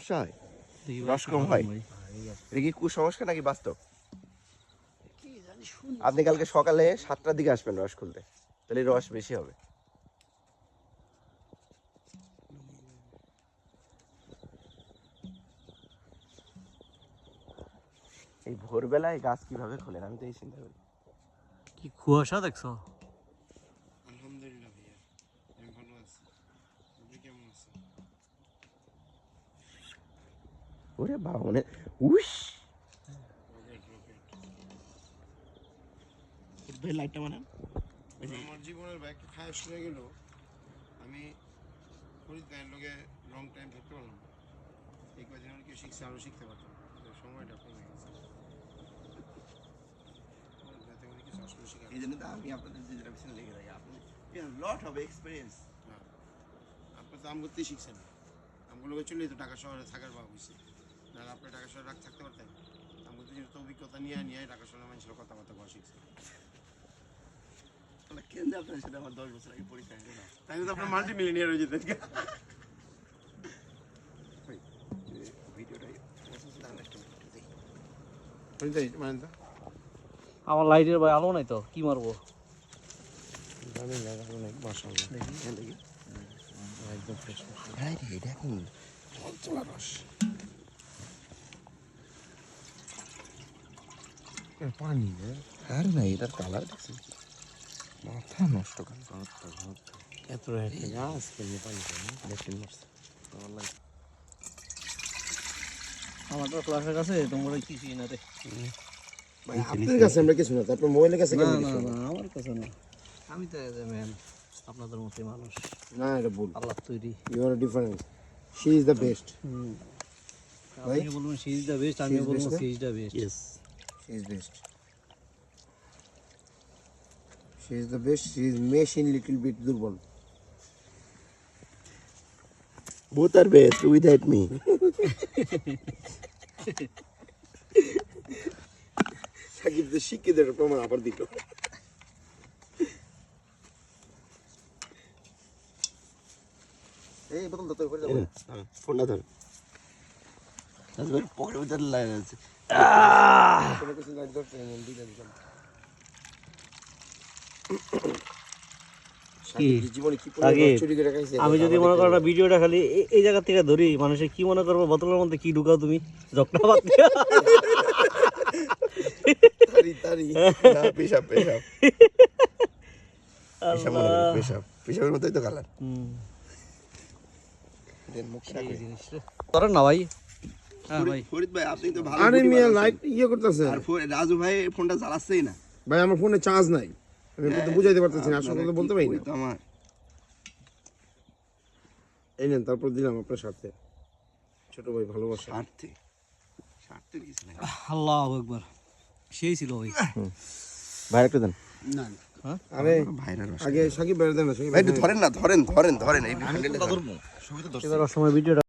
সমস্যা হয় রস কম হয় এটা কি কুসংস্কার নাকি বাস্তব? আপনি কালকে সকালে সাতটার দিকে আসবেন রস খুলতে তাহলে রস বেশি হবে। এই ভোরবেলায় গাছ কীভাবে খোলেন? আমি তো এই চিন্তা করি। কি কুয়াশা দেখছ? আলহামদুলিল্লাহ ভাইয়া আমি ভালো আছি। আপনি কেমন আছেন? ওরে বাবা মানে উস লাইটটা মানে আমার জীবনের ব্যাগটা খায় শুনে গেল। আমি লোকে লং টাইম পারলাম। এই কদিন শিখছে আরও শিখতে পারতাম সময়টা কমে গেছে। এই জন্য তো আমি আপনাদের পিছনে লেগে থাকি আপনি লট হবে এক্সপিরিয়েন্স আপনি তো আম করতেই শিখছেন। আমগুলোকে চলেই তো ঢাকা শহরে থাকার ভাব হয়েছে নাহলে আপনি ঢাকা শহরে রাখ থাকতে পারতেন? আম করতে যেহেতু অভিজ্ঞতা নিয়ে নিয়ে ঢাকা শহরের মানুষের কথাবার্তা বলা শিখছে। কেন যে আপনার সাথে আমার দশ বছর আগে পরিচয় হয়েছে না? তাই তো আপনার মাল্টি মিলিনিয়ার হয়ে যেতেন। মানে তো আমার লাইটের ভাই আলো নাই তো কি মারবো? জানি না অনেক মাসাল্লাহ একদম ফ্রেশ চলা রস পানি আর না এটার কালার দেখছি মাথা নষ্ট করে এত একটা গাছ কিনে পানি খাই মারছে আমার তো ক্লাসের কাছে তোমরা কিছুই না রে। আপনার কাছে আমরা কিছু না আপনার মোবাইলের কাছে না না আমার কাছে না। আমি তো ম্যাম আপনাদের মতোই মানুষ। না এটা ভুল। আল্লাহ তৈরি। You are different she is the best is the best আমি বলব she is the best yes she is best she is the best she is machine little bit দুর্বল both are best. Without me. Shakib যে শিক্ষিতের প্রমাণ আবার দিল এই বোতল তো করে যাব ফোনটা ধর পকেটের ভিতরে লাইন আছে। আমি যদি মনে করো ভিডিওটা খালি এই জায়গা থেকে ধরি মানুষে কি মনে করব? বোতলের মধ্যে কি ঢুকাও তুমি? জকটা বাদ তারি না পেশাব পেশাব। পেশাব আল্লাহ। করি, পেশাব। পেশাবের মতোই তো কালার হুম, দেন মুখ এই জিনিস রে। করেন না ভাই ভাই ফরিদ ভাই। আপনি তো ভালো আরে মিয়া লাইট ইয়ে করতেছে। আর রাজু ভাই ফোনটা চালাচ্ছেই না। ভাই আমার ফোনে চার্জ নাই। আমি তো বুঝাইতে পারতেছি না আসলে কথা বলতে পারি না। আমার। এই নেন তারপর দিলাম আপনার সাথে ছোট ভাই ভালোবাসা। স্বার্থে? স্বার্থের কিছু নাই। আল্লাহ একবার সেই ছিল ভাই ভাই একটু দেন। না হ্যাঁ? আরে আগে সাকিব বেড়ে দেন না ভাই ধরেন না ধরেন ধরেন ধরেন এই সময় ভিডিওটা